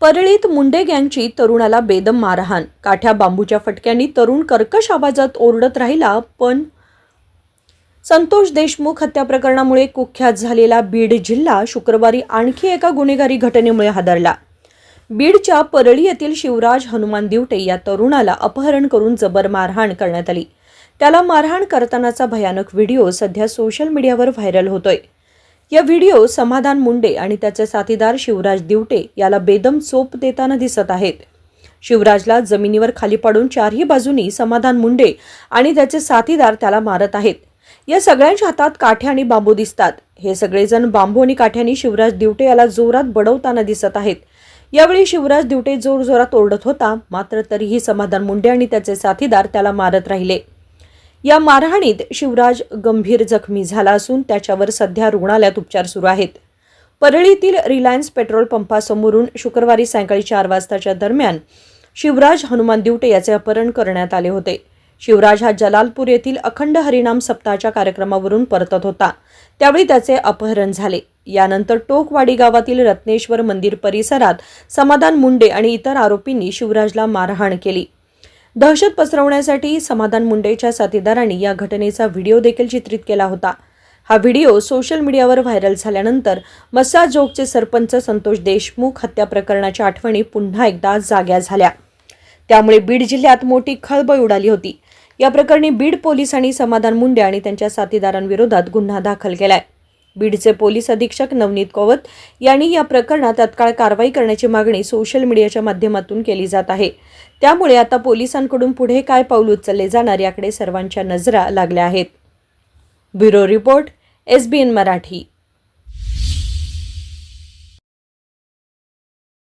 परळीत मुंडे गँगची तरुणाला बेदम मारहाण. काठ्या बांबूच्या फटक्यांनी तरुण कर्कश आवाजात ओरडत राहिला पण संतोष देशमुख हत्या प्रकरणामुळे कुख्यात झालेला बीड जिल्हा शुक्रवारी आणखी एका गुन्हेगारी घटनेमुळे हादरला. बीडच्या परळी येथील शिवराज हनुमान दिवटे या तरुणाला अपहरण करून जबर मारहाण करण्यात आली. त्याला मारहाण करतानाचा भयानक व्हिडिओ सध्या सोशल मीडियावर व्हायरल होतोय. या व्हिडिओ समाधान मुंडे आणि त्याचे साथीदार शिवराज दिवटे याला बेदम चोप देताना दिसत आहेत. शिवराजला जमिनीवर खाली पाडून चारही बाजूनी समाधान मुंडे आणि त्याचे साथीदार त्याला मारत आहेत. या सगळ्यांच्या हातात काठ्या आणि बांबू दिसतात. हे सगळेजण बांबू आणि काठ्यांनी शिवराज दिवटे याला जोरात बडवताना दिसत आहेत. यावेळी शिवराज दिवटे जोरजोरात ओरडत होता मात्र तरीही समाधान मुंडे आणि त्याचे साथीदार त्याला मारत राहिले. या मारहाणीत शिवराज गंभीर जखमी झाला असून त्याच्यावर सध्या रुग्णालयात उपचार सुरू आहेत. परळीतील रिलायन्स पेट्रोल पंपासमोरून शुक्रवारी सायंकाळी चार वाजताच्या दरम्यान शिवराज हनुमान दिवटे याचे अपहरण करण्यात आले होते. शिवराज हा जलालपूर येथील अखंड हरिनाम सप्ताहाच्या कार्यक्रमावरून परतत होता. त्यावेळी त्याचे अपहरण झाले. यानंतर टोकवाडी गावातील रत्नेश्वर मंदिर परिसरात समाधान मुंडे आणि इतर आरोपींनी शिवराजला मारहाण केली. दहशत पसरवण्यासाठी समाधान मुंडेच्या साथीदारांनी या घटनेचा व्हिडिओ देखील चित्रित केला होता. हा व्हिडिओ सोशल मीडियावर व्हायरल झाल्यानंतर मस्साजोगचे सरपंच संतोष देशमुख हत्या प्रकरणाच्या आठवणी पुन्हा एकदा जाग्या झाल्या. त्यामुळे बीड जिल्ह्यात मोठी खळबळ उडाली होती. या प्रकरणी बीड पोलिसांनी समाधान मुंडे आणि त्यांच्या साथीदारांविरोधात गुन्हा दाखल केलाय. बीडचे पोलीस अधीक्षक नवनीत कोवत यांनी या प्रकरणात तत्काळ कारवाई करण्याची मागणी सोशल मीडियाच्या माध्यमातून केली जात आहे. त्यामुळे आता पोलिसांकडून पुढे काय पाऊल उचलले जाणार याकडे सर्वांच्या नजरा लागल्या आहेत. Bureau report S B N Marathi.